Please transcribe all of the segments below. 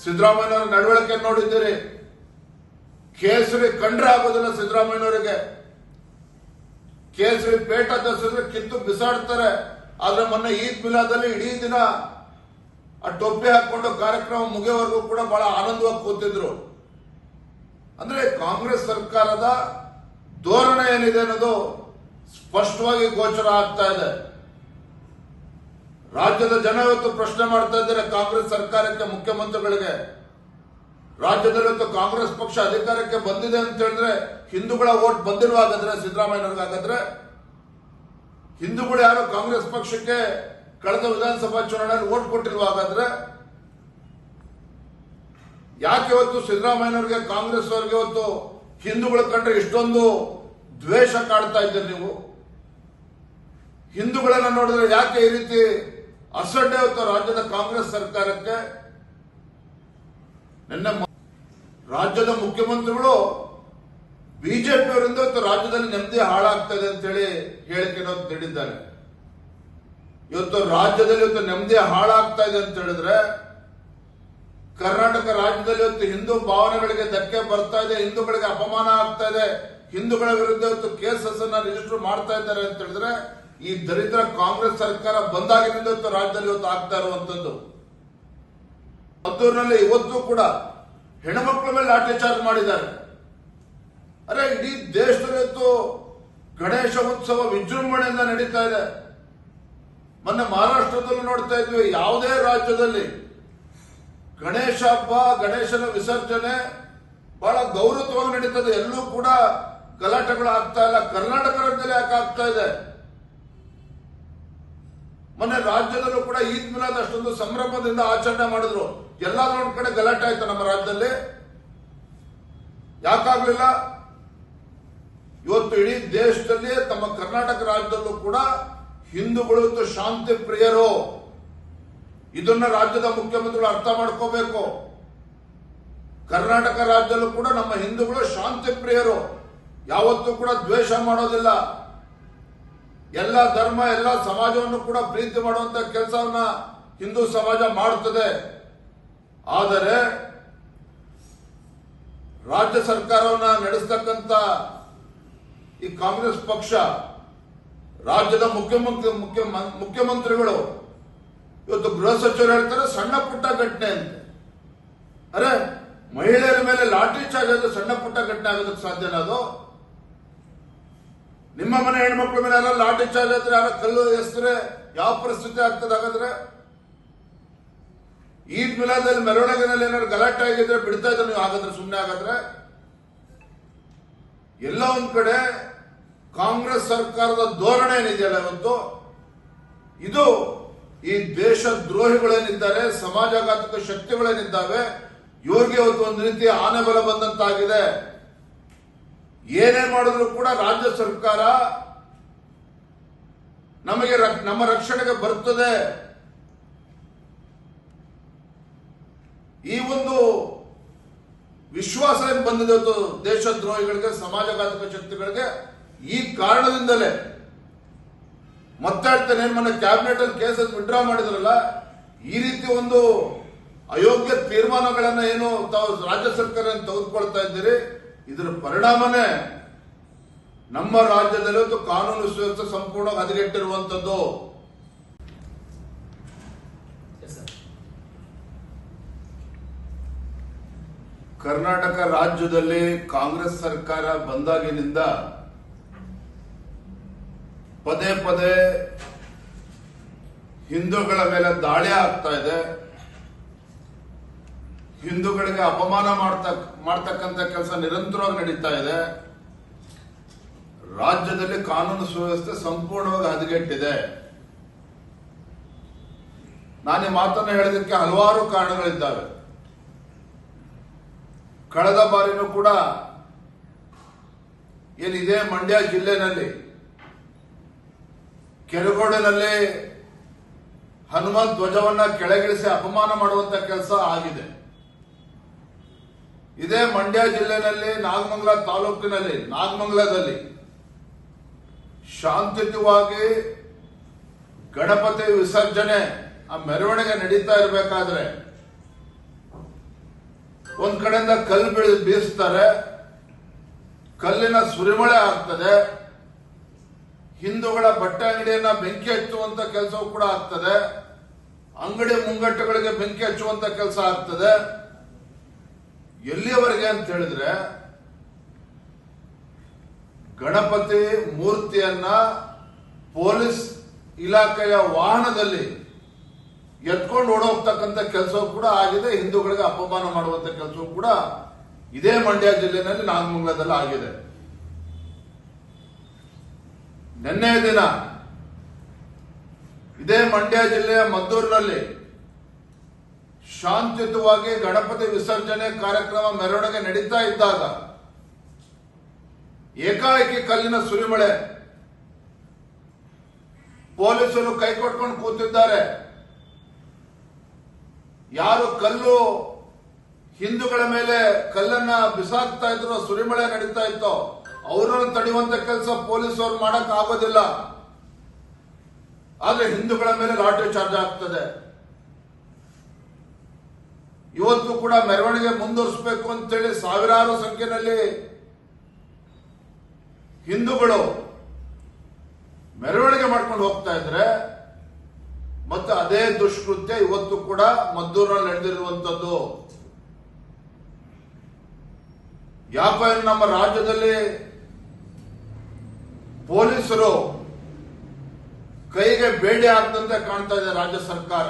ಸಿದ್ದರಾಮಯ್ಯನವರ ನಡವಳಿಕೆ ನೋಡಿದ್ದೀರಿ. ಕೇಸರಿ ಕಂಡ್ರೆ ಆಗೋದಿಲ್ಲ ಸಿದ್ದರಾಮಯ್ಯನವರಿಗೆ. ಕೇಸರಿ ಪೇಟ ತರಿಸಿದ್ರೆ ಕಿತ್ತು ಬಿಸಾಡ್ತಾರೆ. ಆದ್ರೆ ಮೊನ್ನೆ ಈದ್ ಮಿಲಾದಲ್ಲಿ ಇಡೀ ದಿನ ಆ ಟೊಪ್ಪಿ ಹಾಕೊಂಡು ಕಾರ್ಯಕ್ರಮ ಮುಗಿಯವರೆಗೂ ಕೂಡ ಬಹಳ ಆನಂದವಾಗಿ ಕೂತಿದ್ರು. ಅಂದ್ರೆ ಕಾಂಗ್ರೆಸ್ ಸರ್ಕಾರದ ಧೋರಣೆ ಏನಿದೆ ಅನ್ನೋದು ಸ್ಪಷ್ಟವಾಗಿ ಗೋಚರ ಆಗ್ತಾ ಇದೆ. ರಾಜ್ಯದ ಜನ ಇವತ್ತು ಪ್ರಶ್ನೆ ಮಾಡ್ತಾ ಇದ್ದಾರೆ ಕಾಂಗ್ರೆಸ್ ಸರ್ಕಾರಕ್ಕೆ ಮುಖ್ಯಮಂತ್ರಿಗಳಿಗೆ. ರಾಜ್ಯದಲ್ಲಿ ಇವತ್ತು ಕಾಂಗ್ರೆಸ್ ಪಕ್ಷ ಅಧಿಕಾರಕ್ಕೆ ಬಂದಿದೆ ಅಂತ ಹೇಳಿದ್ರೆ ಹಿಂದೂಗಳ ಓಟ್ ಬಂದಿಲ್ವಾಗಾದ್ರೆ ಸಿದ್ದರಾಮಯ್ಯನವ್ರಿಗೆ ಹಾಗಾದ್ರೆ? ಹಿಂದೂಗಳು ಯಾರು ಕಾಂಗ್ರೆಸ್ ಪಕ್ಷಕ್ಕೆ ಕಳೆದ ವಿಧಾನಸಭಾ ಚುನಾವಣೆಯಲ್ಲಿ ಓಟ್ ಕೊಟ್ಟಿರುವ ಹಾಗಾದ್ರೆ? ಯಾಕೆ ಇವತ್ತು ಸಿದ್ದರಾಮಯ್ಯನವ್ರಿಗೆ ಕಾಂಗ್ರೆಸ್ ಅವರಿಗೆ ಇವತ್ತು ಹಿಂದೂಗಳ ಕಂಡ್ರೆ ಇಷ್ಟೊಂದು ದ್ವೇಷ ಕಾಡ್ತಾ ಇದ್ದೀರಿ ನೀವು? ಹಿಂದೂಗಳನ್ನ ನೋಡಿದ್ರೆ ಯಾಕೆ ಈ ರೀತಿ ಅಸಡ್ಡೆ ಇವತ್ತು ರಾಜ್ಯದ ಕಾಂಗ್ರೆಸ್ ಸರ್ಕಾರಕ್ಕೆ ನನ್ನ ರಾಜ್ಯದ ಮುಖ್ಯಮಂತ್ರಿಗಳು ಬಿಜೆಪಿಯವರಿಂದ ಇವತ್ತು ರಾಜ್ಯದಲ್ಲಿ ನೆಮ್ಮದಿ ಹಾಳಾಗ್ತದೆ ಅಂತೇಳಿ ಹೇಳಿಕೆ ನೀಡಿದ್ದಾರೆ ಇವತ್ತು ರಾಜ್ಯದಲ್ಲಿ ಇವತ್ತು ನೆಮ್ಮದಿ ಹಾಳಾಗ್ತಾ ಇದೆ ಅಂತ ಹೇಳಿದ್ರೆ ಕರ್ನಾಟಕ ರಾಜ್ಯದಲ್ಲಿ ಇವತ್ತು ಹಿಂದೂ ಭಾವನೆಗಳಿಗೆ ಧಕ್ಕೆ ಬರ್ತಾ ಇದೆ, ಹಿಂದೂಗಳಿಗೆ ಅಪಮಾನ ಆಗ್ತಾ ಇದೆ, ಹಿಂದೂಗಳ ವಿರುದ್ಧ ಇವತ್ತು ಕೇಸಸ್ ಅನ್ನ ರಿಜಿಸ್ಟರ್ ಮಾಡ್ತಾ ಇದ್ದಾರೆ ಅಂತ ಹೇಳಿದ್ರೆ ಈ ದರಿದ್ರ ಕಾಂಗ್ರೆಸ್ ಸರ್ಕಾರ ಬಂದಾಗಿನಿಂದ ರಾಜ್ಯದಲ್ಲಿ ಇವತ್ತು ಆಗ್ತಾ ಇರುವಂತದ್ದು. ಮದ್ದೂರಿನಲ್ಲಿ ಇವತ್ತು ಕೂಡ ಹೆಣ್ಮಕ್ಳ ಮೇಲೆ ಅತ್ಯಾಚಾರ ಮಾಡಿದ್ದಾರೆ. ಅರೆ, ಇಡೀ ದೇಶದಲ್ಲಿ ಗಣೇಶ ಉತ್ಸವ ವಿಜೃಂಭಣೆಯಿಂದ ನಡೀತಾ ಇದೆ. ಮೊನ್ನೆ ಮಹಾರಾಷ್ಟ್ರದಲ್ಲೂ ನೋಡ್ತಾ ಇದ್ವಿ, ಯಾವುದೇ ರಾಜ್ಯದಲ್ಲಿ ಗಣೇಶ ಹಬ್ಬ, ಗಣೇಶನ ವಿಸರ್ಜನೆ ಬಹಳ ಗೌರವವಾಗಿ ನಡೀತದೆ. ಎಲ್ಲೂ ಕೂಡ ಗಲಾಟೆಗಳು ಆಗ್ತಾ ಇಲ್ಲ. ಕರ್ನಾಟಕ ರಾಜ್ಯದಲ್ಲಿ ಯಾಕೆ ಆಗ್ತಾ ಇದೆ? ಮೊನ್ನೆ ರಾಜ್ಯದಲ್ಲೂ ಕೂಡ ಈದ್ ಮಿಲಾದ್ ಅಷ್ಟೊಂದು ಸಂಭ್ರಮದಿಂದ ಆಚರಣೆ ಮಾಡಿದ್ರು. ಎಲ್ಲಾದ್ರೂ ಒಂದ್ ಕಡೆ ಗಲಾಟೆ ಆಯ್ತು ನಮ್ಮ ರಾಜ್ಯದಲ್ಲಿ. ಯಾಕಾಗ್ಲಿಲ್ಲ? ಇವತ್ತು ಇಡೀ ದೇಶದಲ್ಲಿ ತಮ್ಮ ಕರ್ನಾಟಕ ರಾಜ್ಯದಲ್ಲೂ ಕೂಡ ಹಿಂದೂಗಳು ಇವತ್ತು ಶಾಂತಿ ಪ್ರಿಯರು. ಇದನ್ನ ರಾಜ್ಯದ ಮುಖ್ಯಮಂತ್ರಿಗಳು ಅರ್ಥ ಮಾಡ್ಕೋಬೇಕು. ಕರ್ನಾಟಕ ರಾಜ್ಯದಲ್ಲೂ ಕೂಡ ನಮ್ಮ ಹಿಂದೂಗಳು ಶಾಂತಿ ಪ್ರಿಯರು. ಯಾವತ್ತೂ ಕೂಡ ದ್ವೇಷ ಮಾಡೋದಿಲ್ಲ. ಎಲ್ಲ ಧರ್ಮ, ಎಲ್ಲ ಸಮಾಜವನ್ನು ಕೂಡ ಪ್ರೀತಿ ಮಾಡುವಂತ ಕೆಲಸವನ್ನ ಹಿಂದೂ ಸಮಾಜ ಮಾಡುತ್ತದೆ. ಆದರೆ ರಾಜ್ಯ ಸರ್ಕಾರವನ್ನ ನಡೆಸತಕ್ಕಂತ ಈ ಕಾಂಗ್ರೆಸ್ ಪಕ್ಷ, ರಾಜ್ಯದ ಮುಖ್ಯಮಂತ್ರಿ, ಮುಖ್ಯ, ಮುಖ್ಯಮಂತ್ರಿಗಳು ಇವತ್ತು ಗೃಹ ಸಚಿವರು ಹೇಳ್ತಾರೆ, ಸಣ್ಣ ಪುಟ್ಟ ಘಟನೆ ಅಂತ. ಅರೆ, ಮಹಿಳೆಯರ ಮೇಲೆ ಲಾಠಿ ಚಾರ್ಜ್ ಸಣ್ಣ ಪುಟ್ಟ ಘಟನೆ ಆಗೋದಕ್ಕೆ ಸಾಧ್ಯನಾ ಅದು? ನಿಮ್ಮ ಮನೆ ಹೆಣ್ಮಕ್ಳ ಮೇಲೆ ಯಾರು ಲಾಠಿ ಚಾರ್ಜ್ ಆದ್ರೆ ಯಾರ ಕಲ್ಲು ಎಸ್ತರೆ, ಯಾವ ಪರಿಸ್ಥಿತಿ ಆಗ್ತದೆ ಹಾಗಾದ್ರೆ? ಈದ್ ಮಿಲಾದಲ್ಲಿ ಮೆರವಣಿಗೆನಲ್ಲಿ ಏನಾದ್ರು ಗಲಾಟೆ ಆಗಿದ್ರೆ ಬಿಡ್ತಾ ಇದ್ರೆ ನೀವು ಹಾಗಾದ್ರೆ ಸುಮ್ಮನೆ ಹಾಗಾದ್ರೆ? ಎಲ್ಲ ಒಂದ್ ಕಡೆ ಕಾಂಗ್ರೆಸ್ ಸರ್ಕಾರದ ಧೋರಣೆ ಏನಿದೆಯಲ್ಲ ಇವತ್ತು? ಇದು ಈ ದೇಶ ದ್ರೋಹಿಗಳೇನಿದ್ದಾರೆ ಸಮಾಜಘಾತಕ ಶಕ್ತಿಗಳೇನಿದ್ದಾವೆ, ಇವ್ರಿಗೆ ಇವತ್ತು ಒಂದು ರೀತಿಯ ಆನೆ ಬಲ ಬಂದಂತಾಗಿದೆ. ಏನೇ ಮಾಡಿದ್ರು ಕೂಡ ರಾಜ್ಯ ಸರ್ಕಾರ ನಮಗೆ ನಮ್ಮ ರಕ್ಷಣೆಗೆ ಬರುತ್ತದೆ. ಈ ಒಂದು ವಿಶ್ವಾಸ ಬಂದಿದೆ ದೇಶದ್ರೋಹಿಗಳಿಗೆ, ಸಮಾಜಘಾತಕ ಶಕ್ತಿಗಳಿಗೆ ಈ ಕಾರಣದಿಂದಲೇ ಮತ್ತೆ ಹೇಳ್ತೇನೆ ಏನ್ ಮೊನ್ನೆ ಕ್ಯಾಬಿನೆಟ್ ಅಲ್ಲಿ ಕೇಸಸ್ ವಿಡ್ರಾ ಮಾಡಿದ್ರಲ್ಲ, ಈ ರೀತಿ ಒಂದು ಅಯೋಗ್ಯ ತೀರ್ಮಾನಗಳನ್ನ ಏನು ತಾವು ರಾಜ್ಯ ಸರ್ಕಾರ ತೆಗೆದುಕೊಳ್ತಾ ಇದ್ದೀರಿ? ಇದರ ಪರಿಣಾಮನೇ ನಮ್ಮ ರಾಜ್ಯದಲ್ಲಿ ಕಾನೂನು ಸುವ್ಯವಸ್ಥೆ ಸಂಪೂರ್ಣ ಹದಗೆಟ್ಟಿರುವಂತದ್ದು ಎಸ್ ಕರ್ನಾಟಕ ರಾಜ್ಯದಲ್ಲಿ ಕಾಂಗ್ರೆಸ್ ಸರ್ಕಾರ ಬಂದಾಗಿನಿಂದ ಪದೇ ಪದೇ ಹಿಂದೂಗಳ ಮೇಲೆ ದಾಳಿ ಆಗ್ತಾ ಇದೆ. ಹಿಂದೂಗಳಿಗೆ ಅಪಮಾನ ಮಾಡ್ತಕ್ ಮಾಡ್ತಕ್ಕಂಥ ಕೆಲಸ ನಿರಂತರವಾಗಿ ನಡೀತಾ ಇದೆ. ರಾಜ್ಯದಲ್ಲಿ ಕಾನೂನು ಸುವ್ಯವಸ್ಥೆ ಸಂಪೂರ್ಣವಾಗಿ ಹದಗೆಟ್ಟಿದೆ. ನಾನು ಈ ಮಾತನ್ನು ಹೇಳೋದಕ್ಕೆ ಹಲವಾರು ಕಾರಣಗಳಿದ್ದಾವೆ. ಕಳೆದ ಬಾರಿನೂ ಕೂಡ ಏನಿದೆ ಮಂಡ್ಯ ಜಿಲ್ಲೆನಲ್ಲಿ, ಕೆರಗೋಡಿನಲ್ಲಿ ಹನುಮಂತ್ ಧ್ವಜವನ್ನ ಕೆಳಗಿಳಿಸಿ ಅಪಮಾನ ಮಾಡುವಂತ ಕೆಲಸ ಆಗಿದೆ. ಇದೇ ಮಂಡ್ಯ ಜಿಲ್ಲೆನಲ್ಲಿ ನಾಗಮಂಗಲ ತಾಲೂಕಿನಲ್ಲಿ, ನಾಗಮಂಗಲದಲ್ಲಿ ಶಾಂತಿಯುತವಾಗಿ ಗಣಪತಿ ವಿಸರ್ಜನೆ ಆ ಮೆರವಣಿಗೆ ನಡೀತಾ ಇರಬೇಕಾದ್ರೆ ಒಂದ್ ಕಡೆಯಿಂದ ಕಲ್ಲು ಬೀಳ್, ಬೀಸ್ತಾರೆ. ಕಲ್ಲಿನ ಸುರಿಮಳೆ ಆಗ್ತದೆ. ಹಿಂದೂಗಳ ಬಟ್ಟೆ ಅಂಗಡಿಯನ್ನ ಬೆಂಕಿ ಹಚ್ಚುವಂತ ಕೆಲಸವೂ ಕೂಡ ಆಗ್ತದೆ. ಅಂಗಡಿ ಮುಂಗಟ್ಟುಗಳಿಗೆ ಬೆಂಕಿ ಹಚ್ಚುವಂತ ಕೆಲಸ ಆಗ್ತದೆ. ಎಲ್ಲಿಯವರೆಗೆ ಅಂತ ಹೇಳಿದ್ರೆ, ಗಣಪತಿ ಮೂರ್ತಿಯನ್ನ ಪೊಲೀಸ್ ಇಲಾಖೆಯ ವಾಹನದಲ್ಲಿ ಎತ್ಕೊಂಡು ಓಡೋಗ್ತಕ್ಕಂಥ ಕೆಲಸವೂ ಕೂಡ ಆಗಿದೆ. ಹಿಂದೂಗಳಿಗೆ ಅಪಮಾನ ಮಾಡುವಂತ ಕೆಲಸವೂ ಕೂಡ ಇದೇ ಮಂಡ್ಯ ಜಿಲ್ಲೆನಲ್ಲಿ ನಾಗಮಂಗಲದಲ್ಲಿ ಆಗಿದೆ. ನಿನ್ನೆ ದಿನ ಇದೇ ಮಂಡ್ಯ ಜಿಲ್ಲೆಯ ಮದ್ದೂರಿನಲ್ಲಿ ಶಾಂತಿಯುತವಾಗಿ ಗಣಪತಿ ವಿಸರ್ಜನೆ ಕಾರ್ಯಕ್ರಮ ಮೆರವಣಿಗೆ ನಡೀತಾ ಇದ್ದಾಗ ಏಕಾಏಕಿ ಕಲ್ಲಿನ ಸುರಿಮಳೆ ಪೊಲೀಸರು ಕೈ ಕೊಟ್ಕೊಂಡು ಕೂತಿದ್ದಾರೆ. ಯಾರು ಕಲ್ಲು ಹಿಂದೂಗಳ ಮೇಲೆ ಕಲ್ಲನ್ನ ಬಿಸಾಕ್ತಾ ಇದ್ರು, ಸುರಿಮಳೆ ನಡೀತಾ ಇತ್ತೋ, ಅವರನ್ನು ತಡೆಯುವಂತ ಕೆಲಸ ಪೊಲೀಸರು ಮಾಡಕ್ ಆಗೋದಿಲ್ಲ ಆದ್ರೆ ಹಿಂದೂಗಳ ಮೇಲೆ ಲಾಠಿ ಚಾರ್ಜ್ ಆಗ್ತದೆ. ಇವತ್ತು ಕೂಡ ಮೆರವಣಿಗೆ ಮುಂದುವರಿಸಬೇಕು ಅಂತೇಳಿ ಸಾವಿರಾರು ಸಂಖ್ಯೆಯಲ್ಲಿ ಹಿಂದೂಗಳು ಮೆರವಣಿಗೆ ಮಾಡ್ಕೊಂಡು ಹೋಗ್ತಾ ಇದ್ರೆ, ಮತ್ತೆ ಅದೇ ದುಷ್ಕೃತ್ಯ ಇವತ್ತು ಕೂಡ ಮದ್ದೂರಿನಲ್ಲಿ ನಡೆದಿರುವಂತದ್ದು. ಯಾಕೋ ನಮ್ಮ ರಾಜ್ಯದಲ್ಲಿ ಪೊಲೀಸರು ಕೈಗೆ ಬೇಡಿ ಹಾಕದಂತೆ ಕಾಣ್ತಾ ಇದೆ ರಾಜ್ಯ ಸರ್ಕಾರ.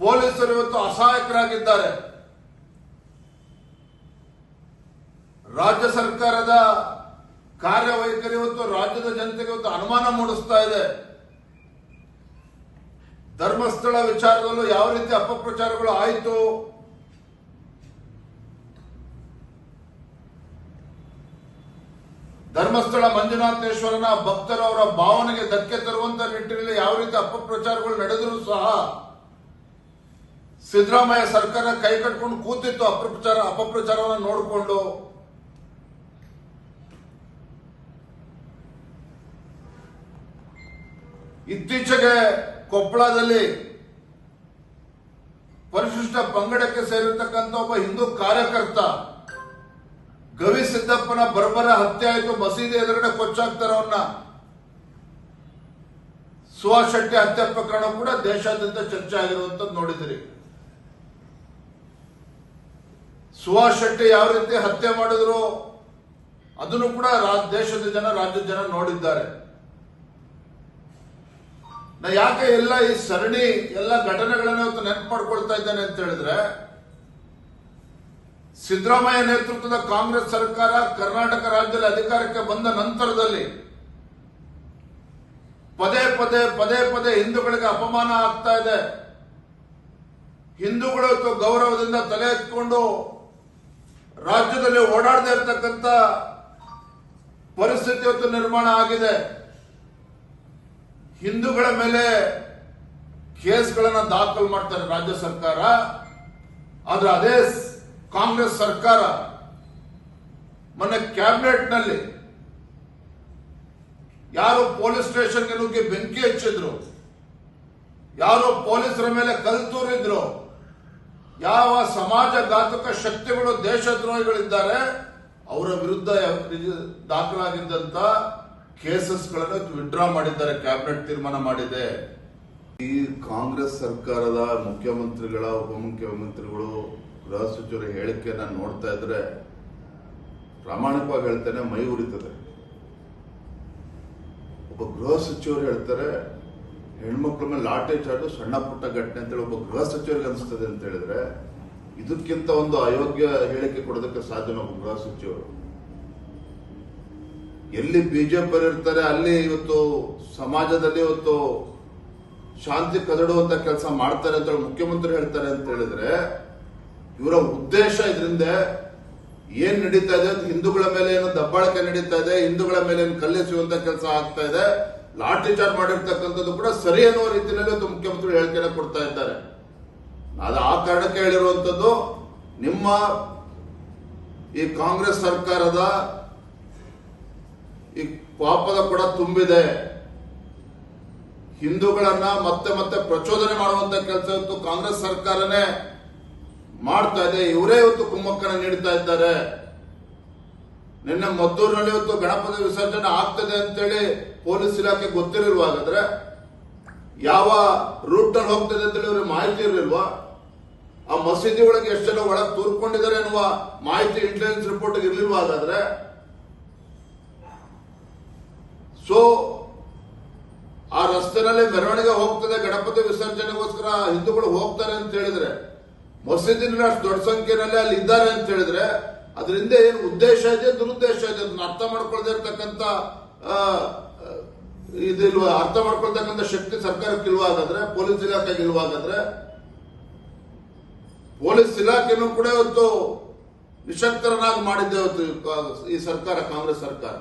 ಪೊಲೀಸರು ಇವತ್ತು ಅಸಹಾಯಕರಾಗಿದ್ದಾರೆ. ರಾಜ್ಯ ಸರ್ಕಾರದ ಕಾರ್ಯವೈಖರಿ ಇವತ್ತು ರಾಜ್ಯದ ಜನತೆಗೆ ಇವತ್ತು ಅನುಮಾನ ಮೂಡಿಸ್ತಾ ಇದೆ. ಧರ್ಮಸ್ಥಳ ವಿಚಾರದಲ್ಲೂ ಯಾವ ರೀತಿ ಅಪಪ್ರಚಾರಗಳು ಆಯಿತು? ಧರ್ಮಸ್ಥಳ ಮಂಜುನಾಥೇಶ್ವರನ ಭಕ್ತರವರ ಭಾವನೆಗೆ ಧಕ್ಕೆ ತರುವಂತ ನಿಟ್ಟಿನಲ್ಲಿ ಯಾವ ರೀತಿ ಅಪಪ್ರಚಾರಗಳು ನಡೆದರೂ ಸಹ ಸಿದ್ದರಾಮಯ್ಯ ಸರ್ಕಾರ ಕೈ ಕಟ್ಕೊಂಡು ಕೂತಿತ್ತು ಅಪಪ್ರಚಾರ, ಅಪಪ್ರಚಾರವನ್ನು ನೋಡಿಕೊಂಡು. ಇತ್ತೀಚೆಗೆ ಕೊಪ್ಪಳದಲ್ಲಿ ಪರಿಶಿಷ್ಟ ಪಂಗಡಕ್ಕೆ ಸೇರಿರ್ತಕ್ಕಂಥ ಒಬ್ಬ ಹಿಂದೂ ಕಾರ್ಯಕರ್ತ ಗವಿ ಸಿದ್ದಪ್ಪನ ಬರ್ಬರ ಹತ್ಯೆ ಆಯಿತು, ಮಸೀದಿ ಎದುರುಗಡೆ ಕೊಚ್ಚಾಗ್ತಾರವನ್ನ. ಸುಹಾಸ್ ಶೆಟ್ಟಿ ಹತ್ಯೆ ಪ್ರಕರಣ ಕೂಡ ದೇಶಾದ್ಯಂತ ಚರ್ಚೆ ಆಗಿರುವಂತದ್ದು ನೋಡಿದಿರಿ ಸುಹಾಸ್ ಶೆಟ್ಟಿ ಯಾವ ರೀತಿ ಹತ್ಯೆ ಮಾಡಿದ್ರು, ಅದನ್ನು ಕೂಡ ದೇಶದ ಜನ, ರಾಜ್ಯದ ಜನ ನೋಡಿದ್ದಾರೆ. ನಾ ಯಾಕೆ ಎಲ್ಲ ಈ ಸರಣಿ ಎಲ್ಲ ಘಟನೆಗಳನ್ನು ನೆನಪು ಮಾಡ್ಕೊಳ್ತಾ ಇದ್ದೇನೆ ಅಂತ ಹೇಳಿದ್ರೆ, ಸಿದ್ದರಾಮಯ್ಯ ನೇತೃತ್ವದ ಕಾಂಗ್ರೆಸ್ ಸರ್ಕಾರ ಕರ್ನಾಟಕ ರಾಜ್ಯದಲ್ಲಿ ಅಧಿಕಾರಕ್ಕೆ ಬಂದ ನಂತರದಲ್ಲಿ ಪದೇ ಪದೇ ಪದೇ ಪದೇ ಹಿಂದೂಗಳಿಗೆ ಅಪಮಾನ ಆಗ್ತಾ ಇದೆ. ಹಿಂದೂಗಳು ಗೌರವದಿಂದ ತಲೆ ಎತ್ಕೊಂಡು ರಾಜ್ಯದಲ್ಲಿ ಓಡಾಡದೇ ಇರತಕ್ಕಂತ ಪರಿಸ್ಥಿತಿ ಇವತ್ತು ನಿರ್ಮಾಣ ಆಗಿದೆ. ಹಿಂದೂಗಳ ಮೇಲೆ ಕೇಸ್ಗಳನ್ನ ದಾಖಲು ಮಾಡ್ತಾರೆ ರಾಜ್ಯ ಸರ್ಕಾರ. ಆದ್ರೆ ಅದೇ ಕಾಂಗ್ರೆಸ್ ಸರ್ಕಾರ ಮೊನ್ನೆ ಕ್ಯಾಬಿನೆಟ್ನಲ್ಲಿ ಯಾರು ಪೊಲೀಸ್ ಸ್ಟೇಷನ್ಗೆ ನುಗ್ಗಿ ಬೆಂಕಿ ಹಚ್ಚಿದ್ರು. ಯಾರು ಪೊಲೀಸರ ಮೇಲೆ ಕಲ್ ತೂರಿದ್ರು ಯಾವ ಸಮಾಜ ಸಮಾಜಘಾತಕ ಶಕ್ತಿಗಳು ದೇಶದ್ರೋಹಿಗಳಿದ್ದಾರೆ, ಅವರ ವಿರುದ್ಧ ದಾಖಲಾಗಿದ್ದಂತ ಕೇಸಸ್ಗಳನ್ನು ವಿಡ್ರಾ ಮಾಡಿದ್ದಾರೆ ಕ್ಯಾಬಿನೆಟ್ ತೀರ್ಮಾನ ಮಾಡಿದೆ. ಈ ಕಾಂಗ್ರೆಸ್ ಸರ್ಕಾರದ ಮುಖ್ಯಮಂತ್ರಿಗಳ, ಉಪಮುಖ್ಯಮಂತ್ರಿಗಳು, ಗೃಹ ಸಚಿವರ ಹೇಳಿಕೆಯನ್ನ ನೋಡ್ತಾ ಇದ್ರೆ ಪ್ರಾಮಾಣಿಕವಾಗಿ ಹೇಳ್ತೇನೆ, ಮೈ ಉರಿತದೆ. ಒಬ್ಬ ಗೃಹ ಸಚಿವರು ಹೇಳ್ತಾರೆ ಹೆಣ್ಮಕ್ಳ ಮೇಲೆ ಲಾಟೆ ಚಾರ್ಜ್ ಸಣ್ಣ ಪುಟ್ಟ ಘಟನೆ ಅಂತೇಳಿ ಒಬ್ಬ ಗೃಹ ಸಚಿವರಿಗೆ ಅನಿಸ್ತದೆ ಅಂತ ಹೇಳಿದ್ರೆ ಇದಕ್ಕಿಂತ ಒಂದು ಅಯೋಗ್ಯ ಹೇಳಿಕೆ ಕೊಡೋದಕ್ಕೆ ಸಾಧ್ಯ ಒಬ್ಬ ಗೃಹ ಸಚಿವರು? ಎಲ್ಲಿ ಬಿಜೆಪಿ ಇರ್ತಾರೆ, ಅಲ್ಲಿ ಇವತ್ತು ಸಮಾಜದಲ್ಲಿ ಇವತ್ತು ಶಾಂತಿ ಕದಡುವಂತ ಕೆಲಸ ಮಾಡ್ತಾರೆ ಅಂತ ಮುಖ್ಯಮಂತ್ರಿ ಹೇಳ್ತಾರೆ ಅಂತ ಹೇಳಿದ್ರೆ ಇವರ ಉದ್ದೇಶ ಇದರಿಂದ ಏನ್ ನಡೀತಾ ಇದೆ ಹಿಂದೂಗಳ ಮೇಲೆ ಏನು ದಬ್ಬಾಳಿಕೆ ನಡೀತಾ ಇದೆ, ಹಿಂದೂಗಳ ಮೇಲೆ ಏನು ಕಲ್ಲೆಸುವಂತ ಕೆಲಸ ಆಗ್ತಾ ಇದೆ ಲಾಠಿ ಚಾರ್ಜ್ ಮಾಡಿರ್ತಕ್ಕಂಥದ್ದು ಕೂಡ ಸರಿ ಅನ್ನುವ ರೀತಿಯಲ್ಲಿ ಮುಖ್ಯಮಂತ್ರಿ ಹೇಳಿಕೆಯನ್ನು ಕೊಡ್ತಾ ಇದ್ದಾರೆ. ಅದು ಆ ಕಾರಣಕ್ಕೆ ಹೇಳಿರುವಂಥದ್ದು, ನಿಮ್ಮ ಈ ಕಾಂಗ್ರೆಸ್ ಸರ್ಕಾರದ ಈ ಪಾಪದ ಕೂಡ ತುಂಬಿದೆ. ಹಿಂದೂಗಳನ್ನ ಮತ್ತೆ ಮತ್ತೆ ಪ್ರಚೋದನೆ ಮಾಡುವಂತ ಕೆಲಸ ಇವತ್ತು ಕಾಂಗ್ರೆಸ್ ಸರ್ಕಾರನೇ ಮಾಡ್ತಾ ಇದೆ. ಇವರೇ ಇವತ್ತು ಕುಮ್ಮಕ್ಕನ ನೀಡ್ತಾ ಇದ್ದಾರೆ. ನಿನ್ನೆ ಮದ್ದೂರಿನಲ್ಲಿ ಇವತ್ತು ಗಣಪತಿ ವಿಸರ್ಜನೆ ಆಗ್ತದೆ ಅಂತೇಳಿ ಪೊಲೀಸ್ ಇಲಾಖೆ ಗೊತ್ತಿರಲ್ವಾಗಾದ್ರೆ ಯಾವ ರೂಟ್ನಲ್ಲಿ ಹೋಗ್ತದೆ ಅಂತ ಹೇಳಿ ಮಾಹಿತಿ ಇರಲಿಲ್ವಾ? ಆ ಮಸೀದಿ ಒಳಗೆ ಎಷ್ಟು ಜನ ಒಳಗೆ ತೂರ್ಕೊಂಡಿದ್ದಾರೆ ಅನ್ನುವ ಮಾಹಿತಿ ಇಂಟೆಲಿಜೆನ್ಸ್ ರಿಪೋರ್ಟ್ ಇರ್ಲಿಲ್ವಾ ಹಾಗಾದ್ರೆ ಸೊ ಆ ರಸ್ತೆನಲ್ಲಿ ಮೆರವಣಿಗೆ ಹೋಗ್ತದೆ ಗಣಪತಿ ವಿಸರ್ಜನೆಗೋಸ್ಕರ ಹಿಂದೂಗಳು ಹೋಗ್ತಾರೆ ಅಂತ ಹೇಳಿದ್ರೆ ಮಸೀದಿನಲ್ಲಿ ಅಷ್ಟು ದೊಡ್ಡ ಸಂಖ್ಯೆಯಲ್ಲಿ ಅಲ್ಲಿ ಇದ್ದಾರೆ ಅಂತ ಹೇಳಿದ್ರೆ ಅದರಿಂದ ಏನು ಉದ್ದೇಶ ಇದೆ ದುರುದ್ದೇಶ ಇದೆ ಅದನ್ನ ಅರ್ಥ ಆ, ಆ, ಇದಿಲ್ವಾ, ಅರ್ಥ ಮಾಡ್ಕೊಳ್ತಕ್ಕಂಥ ಶಕ್ತಿ ಸರ್ಕಾರಕ್ಕೆ ಇಲ್ವಾಗಾದ್ರೆ, ಪೊಲೀಸ್ ಇಲಾಖೆಗೆ ಇಲ್ವಾ ಹಾಗಾದ್ರೆ ಪೊಲೀಸ್ ಇಲಾಖೆನೂ ಕೂಡ ಇವತ್ತು ನಿಶಕ್ತರನ್ನಾಗಿ ಮಾಡಿದ್ದೆ ಇವತ್ತು ಈ ಸರ್ಕಾರ, ಕಾಂಗ್ರೆಸ್ ಸರ್ಕಾರ.